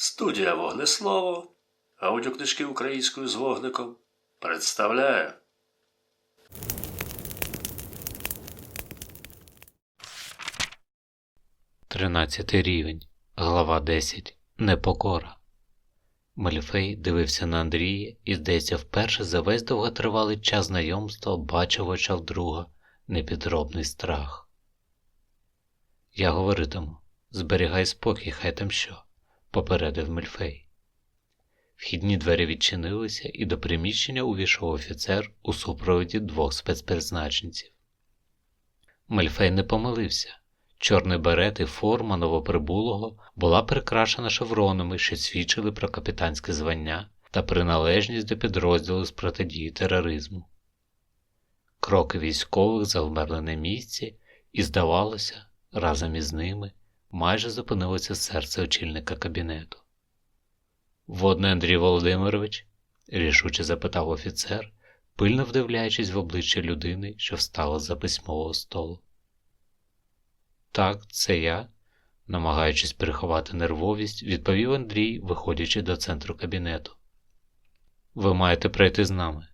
Студія Вогнеслово, аудіокнижки українською з вогником представляє. Тринадцятий рівень, глава 10. Непокора. Мельфей дивився на Андрія і, здається, вперше за весь довготривалий час знайомства бачив в друга непідробний страх. Я говоритиму, зберігай спокій, хай там що, попередив Мельфей. Вхідні двері відчинилися, і до приміщення увійшов офіцер у супроводі двох спецпризначенців. Мельфей не помилився. Чорний берет і форма новоприбулого була прикрашена шевронами, що свідчили про капітанське звання та приналежність до підрозділу з протидії тероризму. Кроки військових завмерли на місці, і, здавалося, разом із ними майже зупинилося серце очільника кабінету. Водний Андрій Володимирович? рішуче запитав офіцер, пильно вдивляючись в обличчя людини, що встала з-за письмового столу. Так, це я, намагаючись приховати нервовість, відповів Андрій, виходячи до центру кабінету. Ви маєте прийти з нами.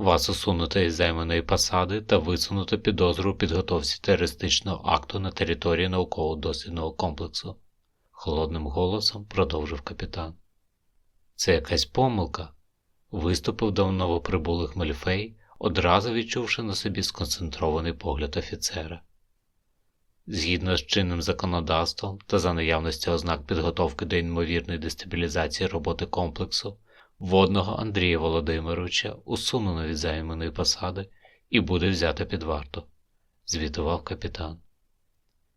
Вас усунуто із займаної посади та висунуто підозру у підготовці терористичного акту на території науково-дослідного комплексу, холодним голосом продовжив капітан. Це якась помилка, виступив до новоприбулих Мельфей, одразу відчувши на собі сконцентрований погляд офіцера. Згідно з чинним законодавством та за наявності ознак підготовки до ймовірної дестабілізації роботи комплексу, водного Андрія Володимировича усунено від займаної посади і буде взято під варту, звітував капітан.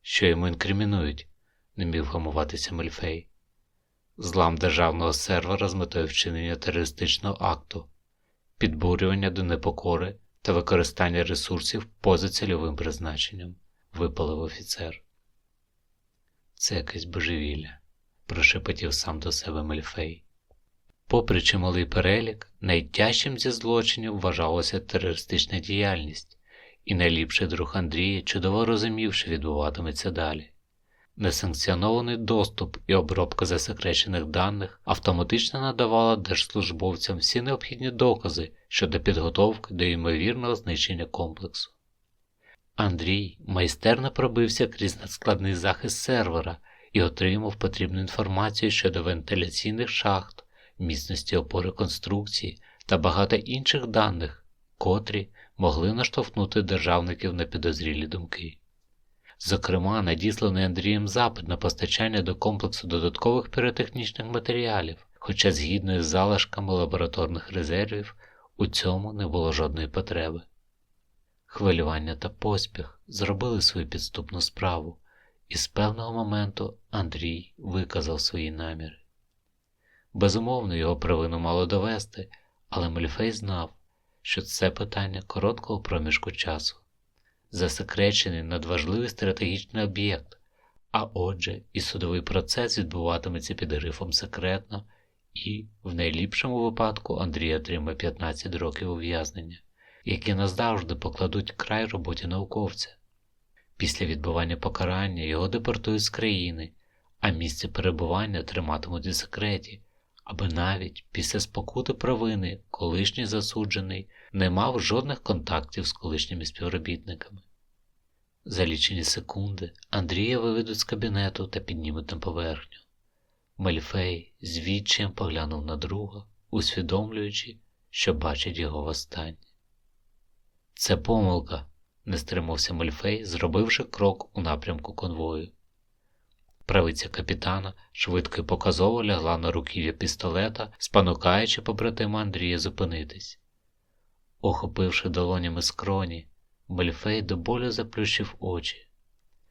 Що йому інкримінують, не міг вгамуватися Мельфей. Злам державного сервера з метою вчинення терористичного акту, підбурювання до непокори та використання ресурсів поза цільовим призначенням випалив офіцер. Це якесь божевілля, прошепотів сам до себе Мельфей. Попри чималий перелік, найтяжчим зі злочинів вважалася терористична діяльність, і найліпший друг Андрія чудово розумів, що відбуватиметься далі. Несанкціонований доступ і обробка засекречених даних автоматично надавала держслужбовцям всі необхідні докази щодо підготовки до ймовірного знищення комплексу. Андрій майстерно пробився крізь надскладний захист сервера і отримав потрібну інформацію щодо вентиляційних шахт, міцності опори конструкції та багато інших даних, котрі могли наштовхнути державників на підозрілі думки. Зокрема, надісланий Андрієм запит на постачання до комплексу додаткових піротехнічних матеріалів, хоча згідно із залишками лабораторних резервів у цьому не було жодної потреби. Хвилювання та поспіх зробили свою підступну справу, і з певного моменту Андрій виказав свої наміри. Безумовно, його провину мало довести, але Мельфей знав, що це питання короткого проміжку часу, засекречений надважливий стратегічний об'єкт, а отже, і судовий процес відбуватиметься під грифом секретно, і, в найліпшому випадку, Андрій отримає 15 років ув'язнення які назавжди покладуть край роботі науковця. Після відбування покарання його депортують з країни, а місце перебування триматимуть у секреті, аби навіть після спокути провини колишній засуджений не мав жодних контактів з колишніми співробітниками. За лічені секунди Андрія виведуть з кабінету та піднімуть на поверхню. Мельфей з відчаєм поглянув на друга, усвідомлюючи, що бачить його востаннє. Це помилка, не стримався Мельфей, зробивши крок у напрямку конвою. Правиця капітана швидко і показово лягла на руків'я пістолета, спонукаючи побратима Андрія зупинитись. Охопивши долонями скроні, Мельфей до болю заплющив очі.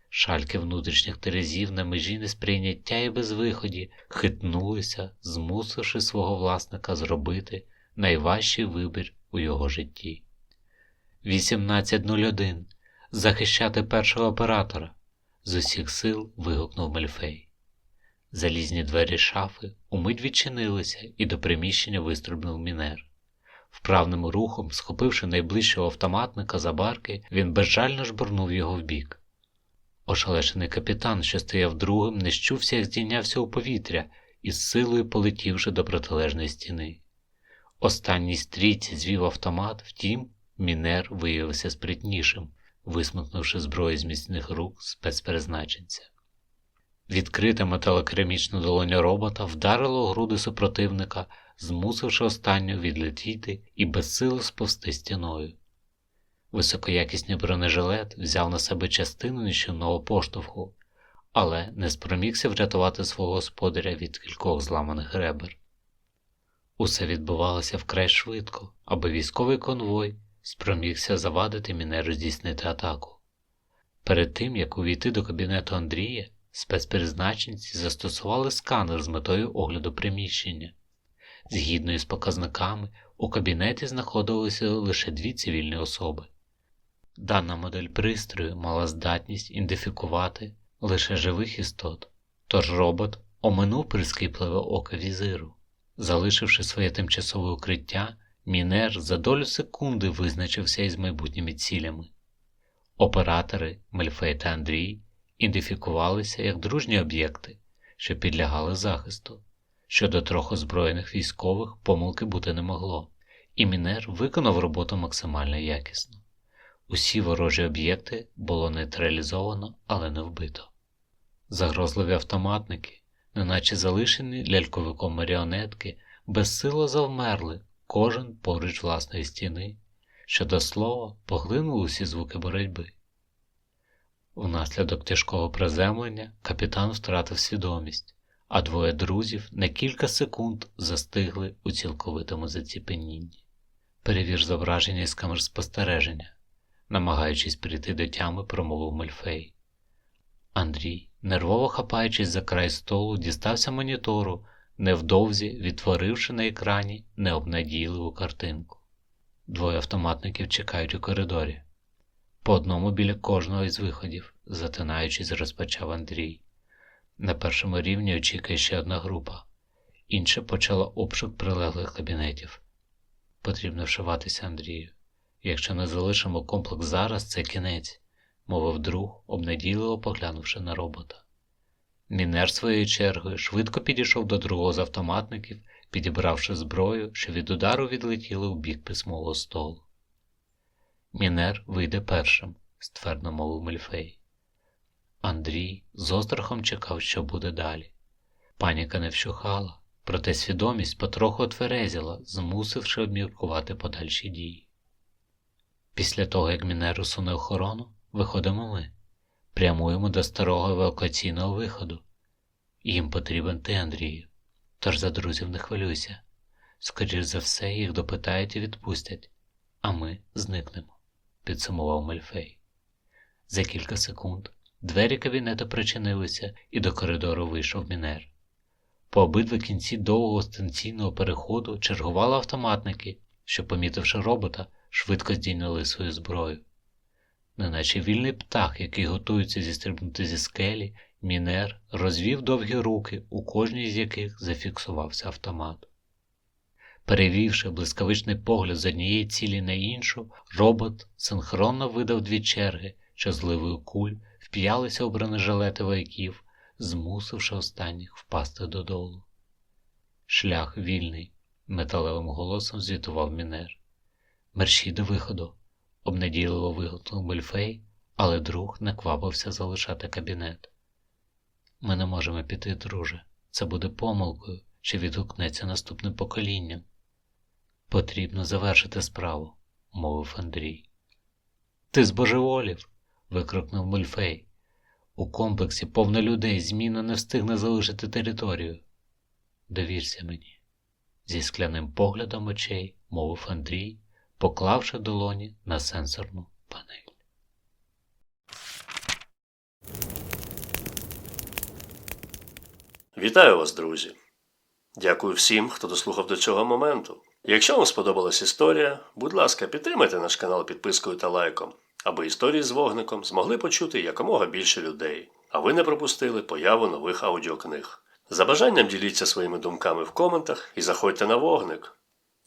Шальки внутрішніх терезів на межі несприйняття і безвиході хитнулися, змусивши свого власника зробити найважчий вибір у його житті. 1801. Захищати першого оператора. З усіх сил вигукнув Мельфей. Залізні двері шафи умить відчинилися, і до приміщення вистрибнув мінер. Вправним рухом, схопивши найближчого автоматника за барки, він безжально жбурнув його вбік. Ошалешений капітан, що стояв другим, не щувся, як здійнявся у повітря, і з силою полетівши до протилежної стіни. Останній стрійці звів автомат, втім, Мінер виявився спритнішим, висмикнувши зброю з міцних рук спецпризначенця. Відкрита металокерамічна долоня робота вдарила у груди супротивника, змусивши останнього відлетіти і безсило сповзти стіною. Високоякісний бронежилет взяв на себе частину нічного поштовху, але не спромігся врятувати свого господаря від кількох зламаних ребер. Усе відбувалося вкрай швидко, аби військовий конвой спромігся завадити мінеру здійснити атаку. Перед тим, як увійти до кабінету Андрія, спецпризначенці застосували сканер з метою огляду приміщення. Згідно із показниками, у кабінеті знаходилися лише дві цивільні особи. Дана модель пристрою мала здатність ідентифікувати лише живих істот, тож робот оминув прискіпливе око візиру. Залишивши своє тимчасове укриття, Мінер за долю секунди визначився із майбутніми цілями. Оператори Мельфей та Андрій ідентифікувалися як дружні об'єкти, що підлягали захисту. Щодо трьох озброєних військових помилки бути не могло, і Мінер виконав роботу максимально якісно. Усі ворожі об'єкти було нейтралізовано, але не вбито. Загрозливі автоматники, неначе залишені ляльковиком маріонетки, безсило завмерли, кожен поруч власної стіни, що до слова поглинули усі звуки боротьби. Внаслідок тяжкого приземлення капітан втратив свідомість, а двоє друзів на кілька секунд застигли у цілковитому заціпенінні. Перевір зображення із камер спостереження, намагаючись прийти до тями, промовив Мельфей. Андрій, нервово хапаючись за край столу, дістався монітору, невдовзі відтворивши на екрані необнадійливу картинку. Двоє автоматників чекають у коридорі. По одному біля кожного із виходів, затинаючись, розпочав Андрій. На першому рівні очікує ще одна група, інша почала обшук прилеглих кабінетів. Потрібно вшиватися Андрію. Якщо не залишимо комплекс зараз, це кінець, мовив друг, обнадійливо поглянувши на робота. Мінер своєю чергою швидко підійшов до другого з автоматників, підібравши зброю, що від удару відлетіли у бік письмового столу. Мінер вийде першим, ствердно мовив Мельфей. Андрій з острахом чекав, що буде далі. Паніка не вщухала, проте свідомість потроху отверезіла, змусивши обміркувати подальші дії. Після того, як Мінер усуне охорону, виходимо ми, прямуємо до старого евакуаційного виходу. Їм потрібен ти, Андрію, тож за друзів не хвилюйся. Скоріш за все, їх допитають і відпустять, а ми зникнемо, підсумував Мельфей. За кілька секунд двері кабінету причинилися, і до коридору вийшов Мінер. По обидва кінці довгого станційного переходу чергували автоматники, що, помітивши робота, швидко здійняли свою зброю. Неначе вільний птах, який готується зістрибнути зі скелі, Мінер розвів довгі руки, у кожній з яких зафіксувався автомат. Перевівши блискавичний погляд з однієї цілі на іншу, робот синхронно видав дві черги, що зливою куль вп'ялися у бронежилети вояків, змусивши останніх впасти додолу. Шлях вільний, металевим голосом звітував Мінер. Мерщій до виходу, обнадійливо вигукнув Мельфей, але друг не квапився залишати кабінет. Ми не можемо піти, друже. Це буде помилкою, що відгукнеться наступним поколінням. Потрібно завершити справу, мовив Андрій. Ти збожеволів. викрикнув Мельфей. У комплексі повно людей зміна не встигне залишити територію. Довірся мені, зі скляним поглядом очей мовив Андрій, поклавши долоні на сенсорну панель. Вітаю вас, друзі! Дякую всім, хто дослухав до цього моменту. Якщо вам сподобалась історія, будь ласка, підтримайте наш канал підпискою та лайком, аби історії з вогником змогли почути якомога більше людей, а ви не пропустили появу нових аудіокниг. За бажанням діліться своїми думками в коментах і заходьте на вогник.